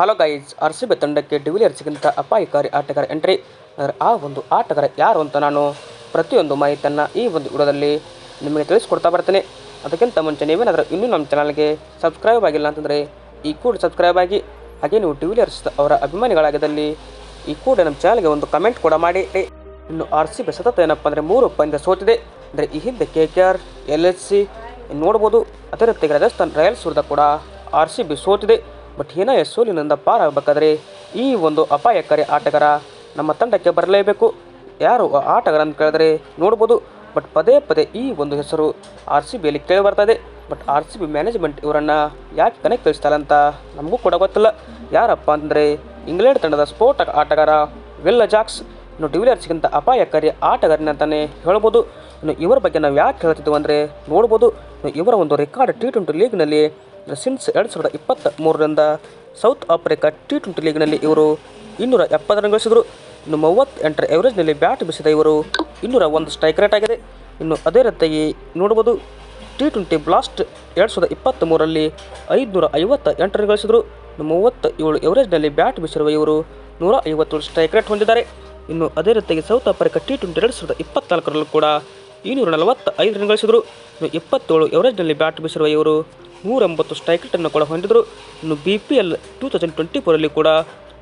Hello guys R C B ತಂಡಕ್ಕೆ ಡಿವಿಲಿಯರ್ಸ್ಗಿಂತ ಅಪಾಯಕಾರಿ ಆಟಗಾರ ಎಂಟ್ರಿ ಆ ಒಂದು ಆಟಗಾರ ಯಾರು ಅಂತ ನಾನು ಪ್ರತಿಯೊಂದು ಮಾಹಿತಿಯನ್ನು ಈ ಒಂದು ವಿಡಿಯೋದಲ್ಲಿ ನಿಮಗೆ ತಿಳಿಸ್ಕೊಡ್ತಾ ಬರ್ತೇನೆ. ಅದಕ್ಕಿಂತ ಮುಂಚೆ ನೀವೇನಾದರೂ ಇನ್ನೂ ನಮ್ಮ ಚಾನಲ್ಗೆ ಸಬ್ಸ್ಕ್ರೈಬ್ ಆಗಿಲ್ಲ ಅಂತಂದರೆ ಈ ಕೂಡ ಸಬ್ಸ್ಕ್ರೈಬ್ ಆಗಿ, ಹಾಗೆ ನೀವು ಡಿವಿಲಿಯರ್ಸ್ ಅವರ ಅಭಿಮಾನಿಗಳಾಗಿದ್ದಲ್ಲಿ ಈ ಕೂಡ ನಮ್ಮ ಚಾನಲ್ಗೆ ಒಂದು ಕಮೆಂಟ್ ಕೂಡ ಮಾಡಿ. ಇನ್ನು ಆರ್ ಸಿ ಬಿ ಸತತ ಏನಪ್ಪ ಅಂದರೆ ಮೂರು ಪಂದ್ಯ ಸೋತಿದೆ. ಅಂದರೆ ಈ ಹಿಂದೆ K K R, L S G ನೋಡ್ಬೋದು. ಅದೇ ರೀತಿ ರಾಜಸ್ಥಾನ್ ರಾಯಲ್ಸ್ ವಿರುದ್ಧ ಕೂಡ ಆರ್ ಸಿ ಬಿ ಸೋತಿದೆ. ಬಟ್ ಹೀನಾಯ ಸೋಲಿನಿಂದ ಪಾರಾಗಬೇಕಾದ್ರೆ ಈ ಒಂದು ಅಪಾಯಕಾರಿ ಆಟಗಾರ ನಮ್ಮ ತಂಡಕ್ಕೆ ಬರಲೇಬೇಕು. ಯಾರು ಆಟಗಾರ ಅಂತ ಕೇಳಿದ್ರೆ ನೋಡ್ಬೋದು. ಬಟ್ ಪದೇ ಪದೇ ಈ ಒಂದು ಹೆಸರು ಆರ್ ಸಿ ಬಿಯಲ್ಲಿ ಕೇಳಿ ಬರ್ತದೆ. But R C B management ಇವರನ್ನು ಯಾಕೆ ಕನೆಕ್ಟ್ ಕಳಿಸ್ತಾರೆ ಅಂತ ನಮಗೂ ಕೂಡ ಗೊತ್ತಿಲ್ಲ. ಯಾರಪ್ಪ ಅಂದರೆ ಇಂಗ್ಲೆಂಡ್ ತಂಡದ ಸ್ಫೋಟಕ ಆಟಗಾರ ವಿಲ್ಲ ಜಾಕ್ಸ್. ಇನ್ನು ಡಿವಿಲಿಯರ್ಸ್ಗಿಂತ ಅಪಾಯಕಾರಿ ಆಟಗಾರನ ಅಂತಲೇ ಹೇಳ್ಬೋದು. ಇನ್ನು ಇವರ ಬಗ್ಗೆ ನಾವು ಯಾಕೆ ಹೇಳ್ತಿದ್ದೀವಿ ಅಂದರೆ ನೋಡ್ಬೋದು. ಇವರ ಒಂದು ರೆಕಾರ್ಡ್ ಟಿ ಟ್ವೆಂಟಿ ಲೀಗ್ನಲ್ಲಿ ಸಿನ್ಸ್ ಎರಡು ಸಾವಿರದ ಇಪ್ಪತ್ತ ಮೂರರಿಂದ ಸೌತ್ ಆಫ್ರಿಕಾ ಟಿ ಟ್ವೆಂಟಿ ಲೀಗ್ನಲ್ಲಿ ಇವರು ಇನ್ನೂರ ಎಪ್ಪತ್ತು ರನ್ ಗಳಿಸಿದರು. ಇನ್ನು ಮೂವತ್ತೆಂಟರ ಎವರೇಜ್ನಲ್ಲಿ ಬ್ಯಾಟ್ ಬಿಸಿದ ಇವರು ಇನ್ನೂರ ಒಂದು ಸ್ಟ್ರೈಕ್ ರೇಟ್ ಆಗಿದೆ. ಇನ್ನು ಅದೇ ರೀತಿಯಾಗಿ ನೋಡ್ಬೋದು ಟಿ ಟ್ವೆಂಟಿ ಬ್ಲಾಸ್ಟ್ ಎರಡು ಸಾವಿರದ ಇಪ್ಪತ್ತ್ ಮೂರರಲ್ಲಿ ಐದುನೂರ ಐವತ್ತ ಎಂಟು ಗಳಿಸಿದರು. ಮೂವತ್ತ ಏಳು ಎವರೇಜ್ನಲ್ಲಿ ಬ್ಯಾಟ್ ಬಿಸಿರುವ ಇವರು ನೂರ ಐವತ್ತೇಳು ಸ್ಟ್ರೈಕ್ ರೇಟ್ ಹೊಂದಿದ್ದಾರೆ. ಇನ್ನು ಅದೇ ರೀತಿಯಾಗಿ ಸೌತ್ ಆಫ್ರಿಕಾ ಟಿ ಟ್ವೆಂಟಿ ಎರಡು ಸಾವಿರದ ಇಪ್ಪತ್ತ್ನಾಲ್ಕರಲ್ಲೂ ಕೂಡ ಇನ್ನೂರ ನಲವತ್ತ ಐದು ರನ್ ಗಳಿಸಿದರು. ಇಪ್ಪತ್ತೇಳು ಎವರೇಜ್ನಲ್ಲಿ ಬ್ಯಾಟ್ ಬಿಸಿರುವ ಇವರು ನೂರ ಎಂಬತ್ತು ಸ್ಟ್ರೈಕ್ ಹೊಂದಿದ್ರು. ಇನ್ನು B P L two thousand twenty ಫೋರಲ್ಲಿ ಕೂಡ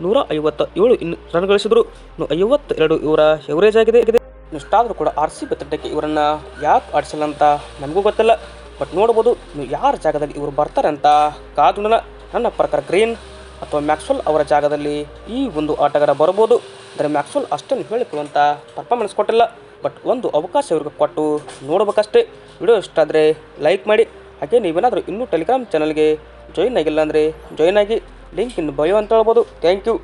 ನೂರ ಐವತ್ತ ಏಳು ಇನ್ನು ರನ್ ಗಳಿಸಿದ್ರು. ಇನ್ನು ಐವತ್ತೆರಡು ಇವರ ಎವರೇಜ್ ಆಗಿದೆ ಇಷ್ಟಾದರೂ ಕೂಡ ಆರ್ ಸಿ ಬಿ ತಂಡಕ್ಕೆ ಇವರನ್ನು ಯಾಕೆ ಆಡಿಸಿಲ್ಲ ಅಂತ ನನಗೂ ಗೊತ್ತಿಲ್ಲ. ಬಟ್ ನೋಡ್ಬೋದು ಯಾರ ಜಾಗದಲ್ಲಿ ಇವರು ಬರ್ತಾರೆ ಅಂತ ಕಾದು ನನ್ನ ಪ್ರಕಾರ ಗ್ರೀನ್ ಅಥವಾ ಮ್ಯಾಕ್ಸ್ವೆಲ್ ಅವರ ಜಾಗದಲ್ಲಿ ಈ ಒಂದು ಆಟಗಾರ ಬರ್ಬೋದು. ಅಂದರೆ ಮ್ಯಾಕ್ಸ್ವೆಲ್ ಅಷ್ಟನ್ನು ಹೇಳಿಕೊಳ್ಳುವಂಥ ಪರ್ಫಾರ್ಮೆನ್ಸ್ ಕೊಟ್ಟಿಲ್ಲ. ಬಟ್ ಒಂದು ಅವಕಾಶ ಇವ್ರಿಗೆ ಕೊಟ್ಟು ನೋಡಬೇಕಷ್ಟೇ. ವಿಡಿಯೋ ಇಷ್ಟ ಆದರೆ ಲೈಕ್ ಮಾಡಿ. ಹಾಗೆ ನೀವೇನಾದರೂ ಇನ್ನೂ ಟೆಲಿಗ್ರಾಮ್ ಚಾನಲ್ಗೆ ಜಾಯಿನ್ ಆಗಿಲ್ಲ ಅಂದರೆ ಜಾಯಿನ್ ಆಗಿ ಲಿಂಕ್ ಇನ್ನು ಬಯೋ ಅಂತ ಹೇಳ್ಬೋದು. Thank you